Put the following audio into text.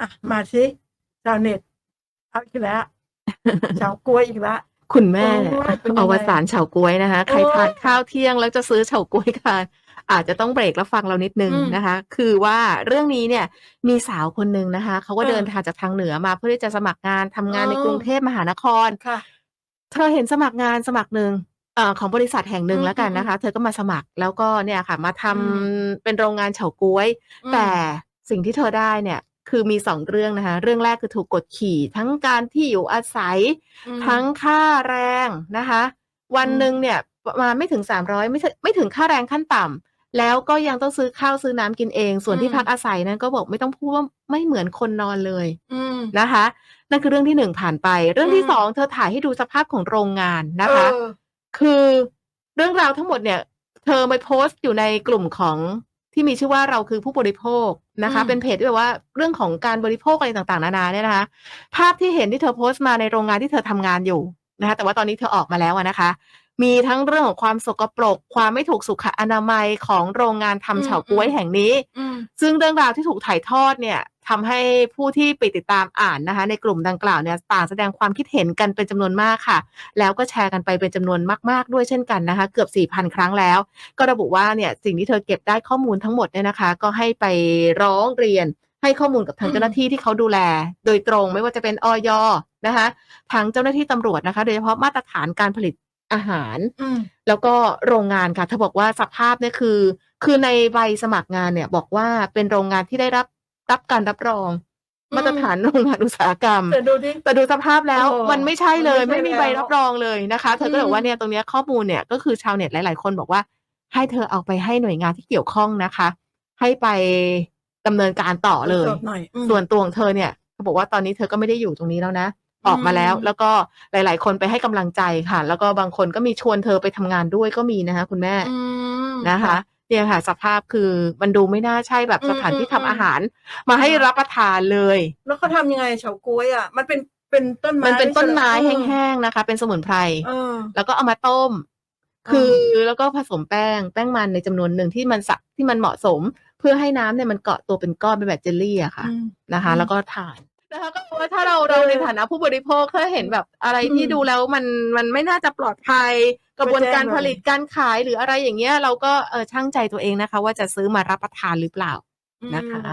อะมาสิชาวเน็ตเอาอีกแล้วเฉาก๊วยอีกแล้ว คุณแม่เนี่ยโอ้ยเป็นยังไงอวสานเฉาก๊วยนะคะ ใครโอ้ยทานข้าวเที่ยงแล้วจะซื้อเฉาก๊วยค่ะอาจจะต้องเบรกแล้วฟังเรานิดนึงอืมนะคะ คือว่าเรื่องนี้เนี่ยมีสาวคนหนึ่งนะคะเขาก็เออเดินทางจากทางเหนือมาเพื่อที่จะสมัครงานทำงานอ๋อในกรุงเทพมหานครค่ะ เธอเห็นสมัครงานสมัครหนึ่งเอ่อของบริษัทแห่งหนึ่งอืมแล้วกันนะคะ เธอก็มาสมัครแล้วก็เนี่ยค่ะ มาทำอืมเป็นโรงงานเฉาก๊วยอืมแต่สิ่งที่เธอได้เนี่ย คือมีสองเรื่องนะคะ เรื่องแรกคือถูกกดขี่ทั้งการที่อยู่อาศัยอืมทั้งค่าแรงนะคะ วันอืมหนึ่งเนี่ยประมาณไม่ถึงสามร้อยไม่ใช่ไม่ถึงค่าแรงขั้นต่ำแล้วก็ยังต้องซื้อข้าวซื้อน้ำกินเอง ส่วนที่พักอาศัยนั้นก็บอกไม่ต้องพูดว่าไม่เหมือนคนนอนเลยอืมนะคะ นั่นคือเรื่องที่หนึ่งผ่านไป เรื่องที่อืมสองเธอถ่ายให้ดูสภาพของโรงงานนะคะเออคือเรื่องราวทั้งหมดเนี่ย เธอไปโพสต์อยู่ในกลุ่มของ ที่มีชื่อว่าเราคือผู้บริโภคนะคะอืมเป็นเพจที่แบบว่าเรื่องของการบริโภคอะไรต่างๆนานาเนี่ยนะคะ ภาพที่เห็นที่เธอโพสต์มาในโรงงานที่เธอทำงานอยู่นะคะ แต่ว่าตอนนี้เธอออกมาแล้วอะนะคะ มีทั้งเรื่องของความสกปรก ความไม่ถูกสุขอนามัยของโรงงานทำเฉาก๊วยแห่งนี้อืมซึ่งเรื่องราวที่ถูกถ่ายทอดเนี่ย ทำให้ผู้ที่ไปติดตามอ่านนะคะ ในกลุ่มดังกล่าวเนี่ยต่างแสดงความคิดเห็นกันเป็นจำนวนมากค่ะ แล้วก็แชร์กันไปเป็นจำนวนมาก ๆ ด้วยเช่นกันนะคะ เกือบ 4,000 ครั้งแล้ว ก็ระบุว่าเนี่ยสิ่งที่เธอเก็บได้ข้อมูลทั้งหมดเนี่ยนะคะ ก็ให้ไปร้องเรียนให้ข้อมูลกับทางอืมเจ้าหน้าที่ที่เขาดูแล โดยตรงไม่ว่าจะเป็นออยนะคะทางเจ้าหน้าที่ตำรวจนะคะ โดยเฉพาะมาตรฐานการผลิตอาหารอืมแล้วก็โรงงานค่ะเธอบอกว่าสภาพเนี่ยคือ คือในใบสมัครงานเนี่ยบอกว่าเป็นโรงงานที่ได้รับ รับการรับรองอืมมาตรฐานโรงงานอุตสาหกรรม แต่ดูดิ แต่ดูสภาพแล้วโอ้มันไม่ใช่เลยมันไม่ไม่ใช่มีใบแล้วรับรองเลยนะคะ เธอก็อืม บอกว่าเนี่ยตรงเนี้ยข้อมูลเนี่ยก็คือชาวเน็ตหลาย ๆ คนบอกว่า ให้เธอเอาไปให้หน่วยงานที่เกี่ยวข้องนะคะ ให้ไปดำเนินการต่อเลย ตรวจสอบหน่อยอืม ส่วนตัวของเธอเนี่ยเขาบอกว่าตอนนี้เธอก็ไม่ได้อยู่ตรงนี้แล้วนะ ออกมาแล้ว อืม แล้วก็หลาย ๆ คนไปให้กำลังใจค่ะ แล้วก็บางคนก็มีชวนเธอไปทำงานด้วยก็มีนะคะ คุณแม่อืม นะคะ เนี่ยค่ะ สภาพคือมันดูไม่น่าใช่แบบอืมสถานที่อืมทำอาหาร มาให้รับประทานเลย แล้วเขาทำยังไงเฉาก๊วยอะ มันเป็นเป็นต้นไม้มันเป็นต้นไม้ใช่หรอแห้งๆนะคะ เป็นสมุนไพรเออแล้วก็เอามาต้มอ๋อคือแล้วก็ผสมแป้งแป้งมันในจำนวนหนึ่งที่มันสักที่มันเหมาะสม เพื่อให้น้ำเนี่ยมันเกาะตัวเป็นก้อนเป็นแบบเจลลี่อะค่ะอืมนะคะอืมแล้วก็ทานนะคะก็บอกว่าถ้าเราเราในฐานะผู้บริโภคถ้าเห็นแบบอะไรที่อืมดูแล้วมันมันไม่น่าจะปลอดภัย กระบวนการผลิตการขายหรืออะไรอย่างเงี้ยเราก็เออช่างใจตัวเองนะคะ ว่าจะซื้อมารับประทานหรือเปล่านะคะ